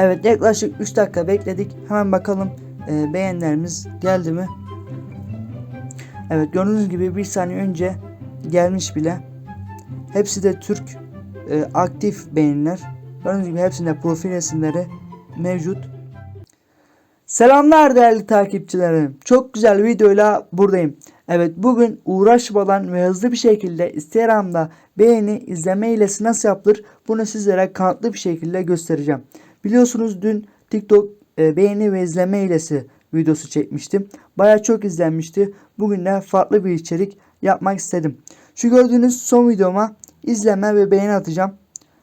Evet yaklaşık 3 dakika bekledik. Hemen bakalım e, beğenilerimiz geldi mi? Evet gördüğünüz gibi bir saniye önce gelmiş bile. Hepsi de Türk e, aktif beğeniler. Gördüğünüz gibi hepsinde profil resimleri mevcut. Selamlar değerli takipçilerim. Çok güzel videoyla buradayım. Evet bugün uğraşmadan ve hızlı bir şekilde Instagram'da beğeni izleme hilesi nasıl yapılır bunu sizlere kanıtlı bir şekilde göstereceğim. Biliyorsunuz dün TikTok e, beğeni ve izleme hilesi videosu çekmiştim. Baya çok izlenmişti. Bugün de farklı bir içerik yapmak istedim. Şu gördüğünüz son videoma izleme ve beğeni atacağım.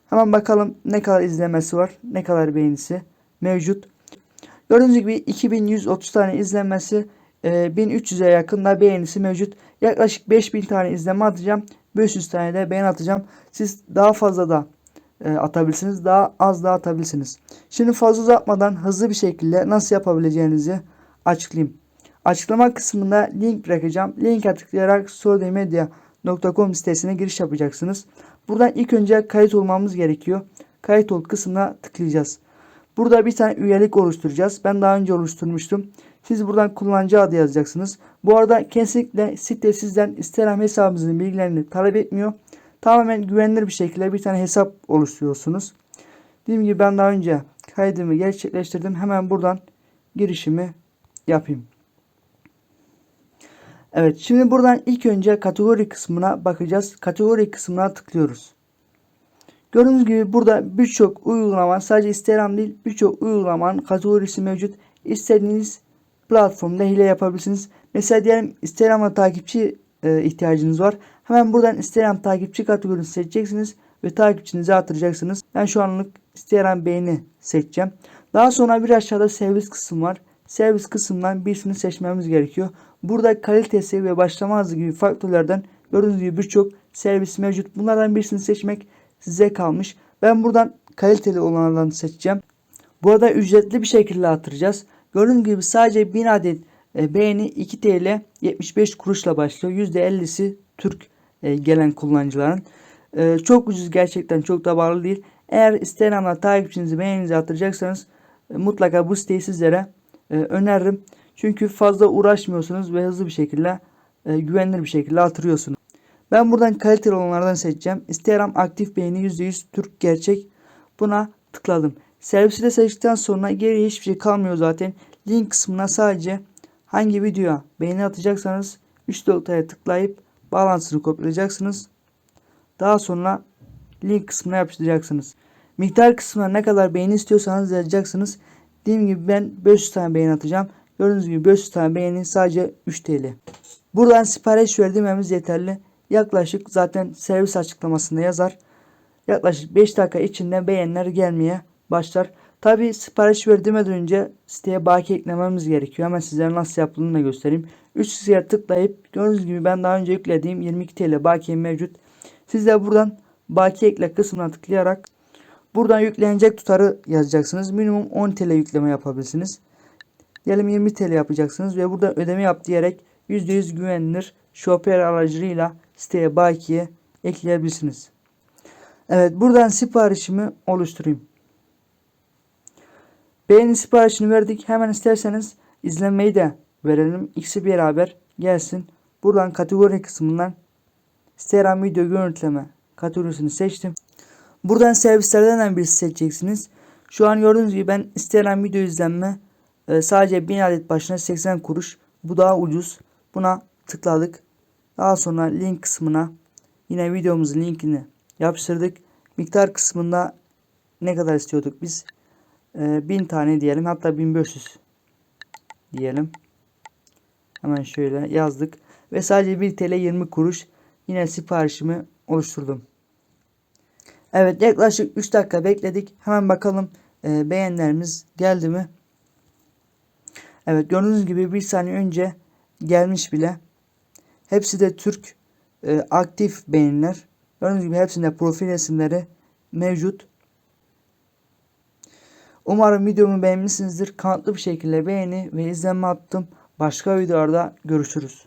Hemen bakalım ne kadar izlemesi var, ne kadar beğenisi mevcut. Gördüğünüz gibi 2130 tane izlenmesi, e, 1300'e yakın da beğenisi mevcut. Yaklaşık 5000 tane izleme atacağım. 500 tane de beğeni atacağım. Siz daha fazla da e, atabilirsiniz. Daha az da atabilirsiniz. Şimdi fazla uzatmadan hızlı bir şekilde nasıl yapabileceğinizi açıklayayım. Açıklama kısmında link bırakacağım. Linke tıklayarak sordemedia.com sitesine giriş yapacaksınız. Buradan ilk önce kayıt olmamız gerekiyor. Kayıt ol kısmına tıklayacağız. Burada bir tane üyelik oluşturacağız. Ben daha önce oluşturmuştum. Siz buradan kullanıcı adı yazacaksınız. Bu arada kesinlikle site sizden Instagram hesabınızın bilgilerini talep etmiyor. Tamamen güvenilir bir şekilde bir tane hesap oluşturuyorsunuz. Dediğim gibi ben daha önce kaydımı gerçekleştirdim. Hemen buradan girişimi yapayım. Evet şimdi buradan ilk önce kategori kısmına bakacağız. Kategori kısmına tıklıyoruz. Gördüğünüz gibi burada birçok uygulama sadece Instagram değil birçok uygulamanın kategorisi mevcut. İstediğiniz platformda hile yapabilirsiniz. Mesela diyelim Instagram'da takipçi e, ihtiyacınız var. Hemen buradan Instagram takipçi kategorisini seçeceksiniz ve takipçinizi artıracaksınız. Ben şu anlık Instagram beğeni seçeceğim. Daha sonra bir aşağıda servis kısmı var. Servis kısmından birisini seçmemiz gerekiyor. Burada kalitesi ve başlama hızı gibi faktörlerden gördüğünüz gibi birçok servis mevcut. Bunlardan birisini seçmek size kalmış. Ben buradan kaliteli olanlardan seçeceğim. Bu arada ücretli bir şekilde artıracağız. Gördüğünüz gibi sadece 1000 adet e, beğeni 2 TL 75 kuruşla başlıyor. %50'si Türk e, gelen kullanıcıların. E, çok ucuz gerçekten çok da bağlı değil. Eğer Instagram'da takipçinizi beğeninizi artıracaksanız mutlaka bu siteyi sizlere öneririm. Çünkü fazla uğraşmıyorsunuz ve hızlı bir şekilde güvenilir bir şekilde artırıyorsunuz. Ben buradan kaliteli olanlardan seçeceğim. Instagram aktif beğeni %100 Türk gerçek. Buna tıkladım. Servisi de seçtikten sonra geriye hiçbir şey kalmıyor zaten. Link kısmına sadece hangi videoya beğeni atacaksanız 3 noktaya tıklayıp bağlantısını kopyalayacaksınız. Daha sonra link kısmına yapıştıracaksınız. Miktar kısmına ne kadar beğeni istiyorsanız yazacaksınız. Dediğim gibi ben 500 tane beğeni atacağım. Gördüğünüz gibi 500 tane beğeni sadece 3 TL. Buradan sipariş verdiğimiz yeterli. Yaklaşık zaten servis açıklamasında yazar. Yaklaşık 5 dakika içinde beğeniler gelmeye başlar. Tabi sipariş verdiğimden önce siteye baki eklememiz gerekiyor. Hemen sizlere nasıl yapıldığını da göstereyim. 3 siteye tıklayıp gördüğünüz gibi ben daha önce yüklediğim 22 TL baki mevcut. Siz de buradan baki ekle kısmına tıklayarak buradan yüklenecek tutarı yazacaksınız. Minimum 10 TL yükleme yapabilirsiniz. Diyelim 20 TL yapacaksınız ve burada ödeme yap diyerek %100 güvenilir Shopper aracılığıyla siteye bakiye ekleyebilirsiniz. Evet buradan siparişimi oluşturayım. Beğeni siparişini verdik. Hemen isterseniz izlenmeyi de verelim. İkisi beraber gelsin. Buradan kategori kısmından Instagram video görüntüleme kategorisini seçtim. Buradan servislerden birisi seçeceksiniz. Şu an gördüğünüz gibi ben Instagram video izlenme e, sadece 1000 adet başına 80 kuruş. Bu daha ucuz. Buna tıkladık. Daha sonra link kısmına yine videomuzun linkini yapıştırdık. Miktar kısmında ne kadar istiyorduk biz? Ee, 1000 tane diyelim. Hatta 1500 diyelim. Hemen şöyle yazdık. Ve sadece 1 TL 20 kuruş yine siparişimi oluşturdum. Evet yaklaşık 3 dakika bekledik. Hemen bakalım e, beğenilerimiz geldi mi? Evet gördüğünüz gibi bir saniye önce gelmiş bile. Hepsi de Türk e, aktif beğeniler. Gördüğünüz gibi hepsinde profil resimleri mevcut. Umarım videomu beğenmişsinizdir. Kanıtlı bir şekilde beğeni ve izlenme attım. Başka videolarda görüşürüz.